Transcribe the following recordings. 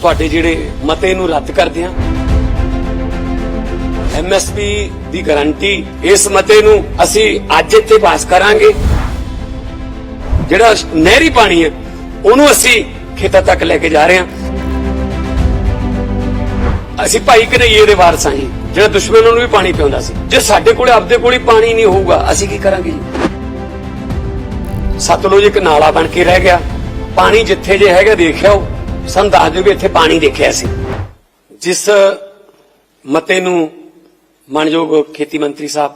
ਤੁਹਾਡੇ ਜਿਹੜੇ ਮਤੇ ਨੂੰ ਰੱਦ ਕਰਦੇ ਹਾਂ। ਐਮਐਸਪੀ ਦੀ ਗਾਰੰਟੀ ਇਸ ਮਤੇ ਨੂੰ ਅਸੀਂ ਅੱਜ ਇੱਥੇ ਪਾਸ ਕਰਾਂਗੇ। ਜਿਹੜਾ ਨਹਿਰੀ ਪਾਣੀ ਹੈ, ਉਹਨੂੰ ਅਸੀਂ ਖੇਤਾਂ ਤੱਕ ਲੈ ਕੇ ਜਾ ਰਹੇ ਹਾਂ। ਅਸੀਂ ਭਾਈ ਕਨਈਏ ਦੇ ਵਾਰਸ ਹਾਂ ਜੀ, ਜਿਹੜਾ ਦੁਸ਼ਮਣਾਂ ਨੂੰ ਵੀ ਪਾਣੀ ਪਿਆਉਂਦਾ ਸੀ। ਜੇ ਸਾਡੇ ਕੋਲੇ ਆਪਦੇ ਕੋਲੇ ਪਾਣੀ ਨਹੀਂ ਹੋਊਗਾ, ਅਸੀਂ ਕੀ ਕਰਾਂਗੇ ਸਤਲੁਜ ਇੱਕ ਨਾਲਾ ਬਣ ਕੇ ਰਹਿ ਗਿਆ। ਪਾਣੀ ਜਿੱਥੇ ਜੇ ਹੈਗਾ, ਦੇਖਿਆ ਉਹ ਸਾਨੂੰ ਦੱਸ ਦਿਓ ਵੀ ਇੱਥੇ ਪਾਣੀ ਦੇਖਿਆ ਸੀ। ਜਿਸ ਮਤੇ ਨੂੰ ਮਾਨਯੋਗ ਖੇਤੀ ਮੰਤਰੀ ਸਾਹਿਬ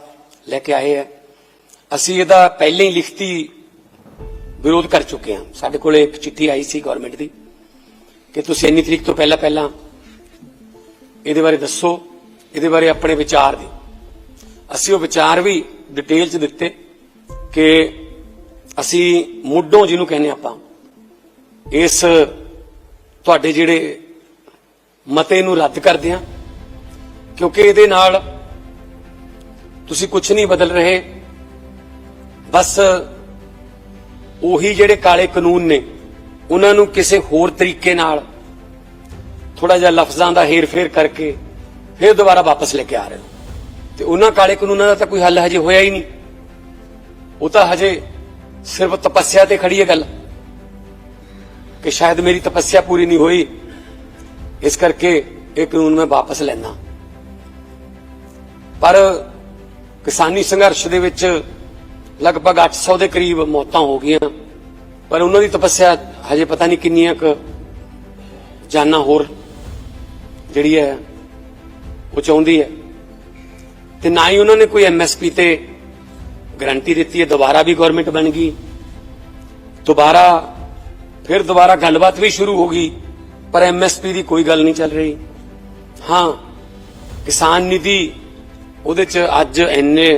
ਲੈ ਕੇ ਆਏ ਹੈ ਅਸੀਂ ਇਹਦਾ ਪਹਿਲਾਂ ਹੀ ਲਿਖਤੀ ਵਿਰੋਧ ਕਰ ਚੁੱਕੇ ਹਾਂ। ਸਾਡੇ ਕੋਲੇ ਇੱਕ ਚਿੱਠੀ ਆਈ ਸੀ ਗਵਰਨਮੈਂਟ ਦੀ ਕਿ ਤੁਸੀਂ ਇੰਨੀ ਤਰੀਕ ਤੋਂ ਪਹਿਲਾਂ ਪਹਿਲਾਂ ਇਹਦੇ ਬਾਰੇ ਦੱਸੋ, ਇਹਦੇ ਬਾਰੇ ਆਪਣੇ ਵਿਚਾਰ ਦਿਓ। ਅਸੀਂ ਉਹ ਵਿਚਾਰ ਵੀ ਡਿਟੇਲ ਚ ਦਿੱਤੇ ਕਿ ਅਸੀਂ ਮੁੱਢੋਂ ਜਿਹਨੂੰ ਕਹਿੰਦੇ ਆਪਾਂ, ਇਸ ਤੁਹਾਡੇ ਜਿਹੜੇ ਮਤੇ ਨੂੰ ਰੱਦ ਕਰਦੇ ਹਾਂ, ਕਿਉਂਕਿ ਇਹਦੇ ਨਾਲ ਤੁਸੀਂ ਕੁਝ ਨਹੀਂ ਬਦਲ ਰਹੇ। ਬਸ ਉਹੀ ਜਿਹੜੇ ਕਾਲੇ ਕਾਨੂੰਨ ਨੇ, ਉਹਨਾਂ ਨੂੰ ਕਿਸੇ ਹੋਰ ਤਰੀਕੇ ਨਾਲ ਥੋੜਾ ਜਿਹਾ ਲਫ਼ਜ਼ਾਂ ਦਾ ਹੇਰ-ਫੇਰ ਕਰਕੇ ਫਿਰ ਦੁਬਾਰਾ ਵਾਪਸ ਲੈ ਕੇ ਆ ਰਹੇ ਹੋ। ਤੇ ਉਹਨਾਂ ਕਾਲੇ ਕਾਨੂੰਨਾਂ ਦਾ ਤਾਂ ਕੋਈ ਹੱਲ ਹਜੇ ਹੋਇਆ ਹੀ ਨਹੀਂ। ਉਹ ਤਾਂ ਹਜੇ ਸਿਰਫ ਤਪੱਸਿਆ ਤੇ ਖੜੀ ਹੈ ਗੱਲ। ਕਿ ਸ਼ਾਇਦ ਮੇਰੀ ਤਪੱਸਿਆ ਪੂਰੀ ਨਹੀਂ ਹੋਈ ਇਸ ਕਰਕੇ ਇਹ ਕਾਨੂੰਨ ਮੈਂ ਵਾਪਸ ਲੈਣਾ ਪਰ ਕਿਸਾਨੀ ਸੰਘਰਸ਼ ਦੇ ਵਿੱਚ ਲਗਭਗ 800 ਦੇ ਕਰੀਬ ਮੌਤਾਂ ਹੋ ਗਈਆਂ ਪਰ ਉਹਨਾਂ ਦੀ ਤਪੱਸਿਆ ਹਜੇ ਪਤਾ ਨਹੀਂ ਕਿੰਨੀਆਂ ਕੁ ਜਾਨਾਂ ਹੋਰ ਜਿਹੜੀ ਹੈ ਉਹ ਚਾਹੁੰਦੀ ਹੈ ਤੇ ਨਾ ਹੀ ਉਹਨਾਂ ਨੇ ਕੋਈ ਐਮਐਸਪੀ ਤੇ ਗਾਰੰਟੀ ਦਿੱਤੀ ਹੈ ਦੁਬਾਰਾ ਵੀ ਗਵਰਨਮੈਂਟ ਬਣ ਗਈ ਦੁਬਾਰਾ ਫਿਰ ਦੁਬਾਰਾ ਗੱਲਬਾਤ ਵੀ ਸ਼ੁਰੂ ਹੋ ਗਈ, ਪਰ ਐਮਐਸਪੀ ਦੀ ਕੋਈ ਗੱਲ ਨਹੀਂ ਚੱਲ ਰਹੀ। ਹਾਂ, ਕਿਸਾਨ ਨਿਧੀ, ਉਹਦੇ ਚ ਅੱਜ ਇੰਨੇ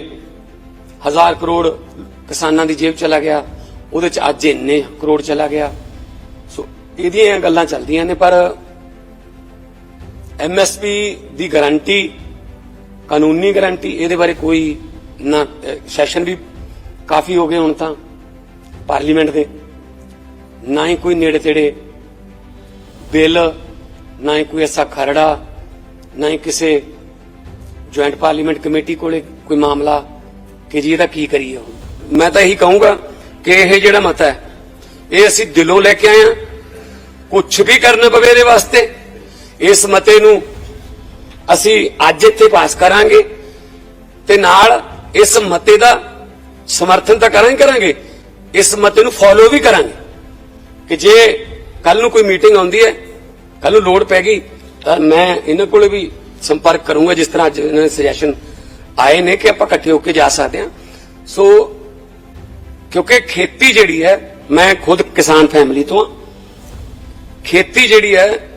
ਹਜ਼ਾਰ ਕਰੋੜ ਕਿਸਾਨਾਂ ਦੀ ਜੇਬ ਚਲਾ ਗਿਆ, ਉਹਦੇ ਚ ਅੱਜ ਇੰਨੇ ਕਰੋੜ ਚਲਾ ਗਿਆ। ਸੋ, ਇਹਦੀਆਂ ਗੱਲਾਂ ਚੱਲਦੀਆਂ ਨੇ, ਪਰ ਐਮਐਸਪੀ ਦੀ ਗਾਰੰਟੀ, ਕਾਨੂੰਨੀ ਗਾਰੰਟੀ, ਇਹਦੇ ਬਾਰੇ ਕੋਈ ਨਾ ਸੈਸ਼ਨ ਵੀ ਕਾਫੀ ਹੋ ਗਏ ਹੁਣ ਤਾਂ, ਪਾਰਲੀਮੈਂਟ ਦੇ। ਨਾ ਹੀ ਕੋਈ ਨੇੜੇ ਤੇੜੇ ਬਿੱਲ, ਨਾ ਹੀ ਕੋਈ ਐਸਾ ਖਰੜਾ, ਨਾ ਹੀ ਕਿਸੇ ਜੁਆਇੰਟ ਪਾਰਲੀਮੈਂਟ ਕਮੇਟੀ ਕੋਲੇ ਕੋਈ ਮਾਮਲਾ ਕਿ ਜੀ ਇਹਦਾ ਕੀ ਕਰੀਏ ਹੁਣ। ਮੈਂ ਤਾਂ ਇਹੀ ਕਹੂੰਗਾ ਕਿ ਇਹ ਜਿਹੜਾ ਮਤਾ ਹੈ, ਇਹ ਅਸੀਂ ਦਿਲੋਂ ਲੈ ਕੇ ਆਏ ਹਾਂ। ਕੁਝ ਵੀ ਕਰਨਾ ਪਵੇ ਇਹਦੇ ਵਾਸਤੇ, ਇਸ ਮਤੇ ਨੂੰ ਅਸੀਂ ਅੱਜ ਇੱਥੇ ਪਾਸ ਕਰਾਂਗੇ ਤੇ ਨਾਲ ਇਸ ਮਤੇ ਦਾ ਸਮਰਥਨ ਤਾਂ ਕਰਾਂਗੇ ਕਰਾਂਗੇ, ਇਸ ਮਤੇ ਨੂੰ ਫੋਲੋ ਵੀ ਕਰਾਂਗੇ। ਕਿ ਜੇ ਕੱਲ ਨੂੰ ਕੋਈ ਮੀਟਿੰਗ ਆਉਂਦੀ ਹੈ ਕੱਲ ਨੂੰ ਲੋੜ ਪੈ ਗਈ, ਤਾਂ ਮੈਂ ਇਹਨਾਂ ਕੋਲੇ ਵੀ ਸੰਪਰਕ ਕਰੂੰਗਾ ਜਿਸ ਤਰ੍ਹਾਂ ਅੱਜ ਇਹਨਾਂ ਦੇ ਸੁਜੈਸ਼ਨ ਆਏ ਨੇ ਕਿ ਆਪਾਂ ਇਕੱਠੇ ਹੋ ਕੇ ਜਾ ਸਕਦੇ ਹਾਂ। ਸੋ ਕਿਉਂਕਿ ਖੇਤੀ ਜਿਹੜੀ ਹੈ, ਮੈਂ ਖੁਦ ਕਿਸਾਨ ਫੈਮਿਲੀ ਤੋਂ ਹਾਂ। ਖੇਤੀ ਜਿਹੜੀ ਹੈ,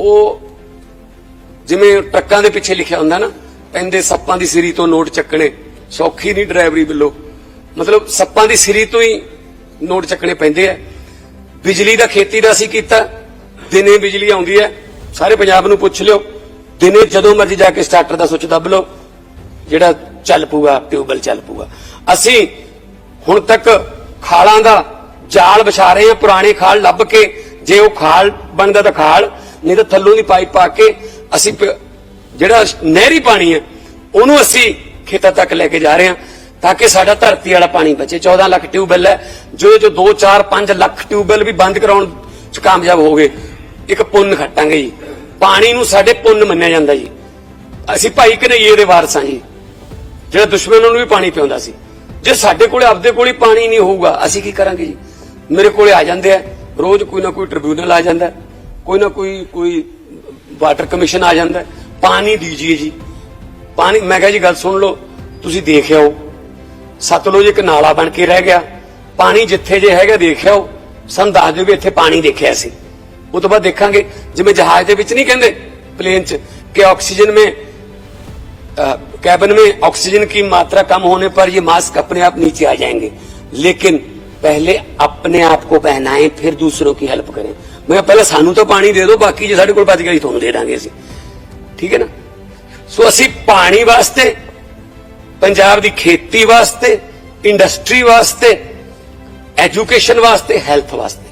ਉਹ ਜਿਵੇਂ ਟਰੱਕਾਂ ਦੇ ਪਿੱਛੇ ਲਿਖਿਆ ਹੁੰਦਾ ਨਾ, ਪੈਂਦੇ ਸੱਪਾਂ ਦੀ ਸਿਰੀ ਤੋਂ ਨੋਟ ਚੱਕਣੇ, ਸੌਖੀ ਨਹੀਂ ਡਰਾਈਵਰੀ ਵੱਲੋਂ ਮਤਲਬ ਸੱਪਾਂ ਦੀ ਸਿਰੀ ਤੋਂ ਹੀ ਨੋਟ ਚੱਕਣੇ ਪੈਂਦੇ ਆ। ਬਿਜਲੀ ਦਾ ਖੇਤੀ ਦਾ ਅਸੀਂ ਕੀਤਾ, ਦਿਨੇ ਬਿਜਲੀ ਆਉਂਦੀ ਹੈ, ਸਾਰੇ ਪੰਜਾਬ ਨੂੰ ਪੁੱਛ ਲਿਓ, ਦਿਨੇ ਜਦੋਂ ਮਰਜ਼ੀ ਜਾ ਕੇ ਸਟਾਰਟਰ ਦਾ ਸੁੱਚ ਦੱਬ ਲਓ, ਜਿਹੜਾ ਚੱਲ ਪੂਗਾ ਟਿਊਬਲ ਚੱਲ ਪੂਗਾ ਅਸੀਂ ਹੁਣ ਤੱਕ ਖਾਲਾਂ ਦਾ ਜਾਲ ਵਿਛਾ ਰਹੇ ਹਾਂ, ਪੁਰਾਣੇ ਖਾਲ ਲੱਭ ਕੇ, ਜੇ ਉਹ ਖਾਲ ਬਣਦਾ ਤਾਂ ਖਾਲ, ਨਹੀਂ ਤਾਂ ਥੱਲੋਂ ਦੀ ਪਾਈਪ ਪਾ ਕੇ ਅਸੀਂ ਜਿਹੜਾ ਨਹਿਰੀ ਪਾਣੀ ਹੈ, ਉਹਨੂੰ ਅਸੀਂ ਖੇਤਾਂ ਤੱਕ ਲੈ ਕੇ ਜਾ ਰਹੇ ਹਾਂ। ਤਾਂ ਕਿ ਸਾਡਾ ਧਰਤੀ ਵਾਲਾ ਪਾਣੀ ਬਚੇ। 14 ਲੱਖ ਟਿਊਬਵੈਲ ਹੈ। ਜੋ ਜੋ 2 4 5 ਲੱਖ ਟਿਊਬਵੈਲ ਵੀ ਬੰਦ ਕਰਾਉਣ ਚ ਕਾਮਯਾਬ ਹੋ ਗਏ ਇੱਕ ਪੁੰਨ ਖੱਟਾਂਗੇ ਜੀ। ਪਾਣੀ ਨੂੰ ਸਾਡੇ ਪੁੰਨ ਮੰਨਿਆ ਜਾਂਦਾ ਜੀ। ਅਸੀਂ ਭਾਈ ਕਨਈਏ ਦੇ ਵਾਰਸ ਹਾਂ ਜੀ। ਜਿਹੜਾ ਦੁਸ਼ਮਣਾਂ ਨੂੰ ਵੀ ਪਾਣੀ ਪਿਆਉਂਦਾ ਸੀ। ਜੇ ਸਾਡੇ ਕੋਲੇ ਆਪਦੇ ਕੋਲ ਹੀ ਪਾਣੀ ਨਹੀਂ ਹੋਊਗਾ ਅਸੀਂ ਕੀ ਕਰਾਂਗੇ ਜੀ? ਮੇਰੇ ਕੋਲੇ ਆ ਜਾਂਦੇ ਆ। ਰੋਜ਼ ਕੋਈ ਨਾ ਕੋਈ ਟ੍ਰਿਬਿਊਨਲ ਆ ਜਾਂਦਾ। ਕੋਈ ਨਾ ਕੋਈ ਕੋਈ ਵਾਟਰ ਕਮਿਸ਼ਨ ਆ ਜਾਂਦਾ। ਹੈ, ਪਾਣੀ ਦੀਜੀਏ ਜੀ। ਪਾਣੀ ਮੈਂ ਕਿਹਾ ਜੀ ਗੱਲ ਸੁਣ ਲਓ। ਤੁਸੀਂ ਦੇਖਿਆ ਹੋ। ਸਤਲੁਜ ਇੱਕ ਨਾਲਾ ਬਣ ਕੇ ਰਹਿ ਗਿਆ ਪਾਣੀ ਜਿੱਥੇ ਜੇ ਹੈਗਾ ਦੇਖਿਆ ਹੋ ਸਾਨੂੰ ਦੱਸ ਦਿਓ ਵੀ ਇੱਥੇ ਪਾਣੀ ਦੇਖਿਆ ਸੀ ਉਹ ਤੋਂ ਬਾਅਦ ਦੇਖਾਂਗੇ ਜਿਵੇਂ ਜਹਾਜ਼ ਦੇ ਵਿੱਚ ਨਹੀਂ ਕਹਿੰਦੇ ਪਲੇਨ 'ਚ ਕਿ ਆਕਸੀਜਨ में अ, कैबिन में ऑक्सीजन की मात्रा कम होने पर ये मास्क अपने आप नीचे आ जाएंगे लेकिन पहले अपने आप को पहनाएं फिर दूसरों की हेल्प करें मैं कहा, पहले सानू तो पानी दे दो बाकी जे ਸਾਡੇ ਕੋਲ ਬਚ ਗਿਆ ਜੀ ਤੁਹਾਨੂੰ ਦੇ ਦਾਂਗੇ ਅਸੀਂ ਠੀਕ ਹੈ ਨਾ ਸੋ ਅਸੀਂ ਪਾਣੀ ਵਾਸਤੇ ਪੰਜਾਬ ਦੀ ਖੇਤੀ ਵਾਸਤੇ ਇੰਡਸਟਰੀ ਵਾਸਤੇ ਐਜੂਕੇਸ਼ਨ ਵਾਸਤੇ ਹੈਲਥ ਵਾਸਤੇ।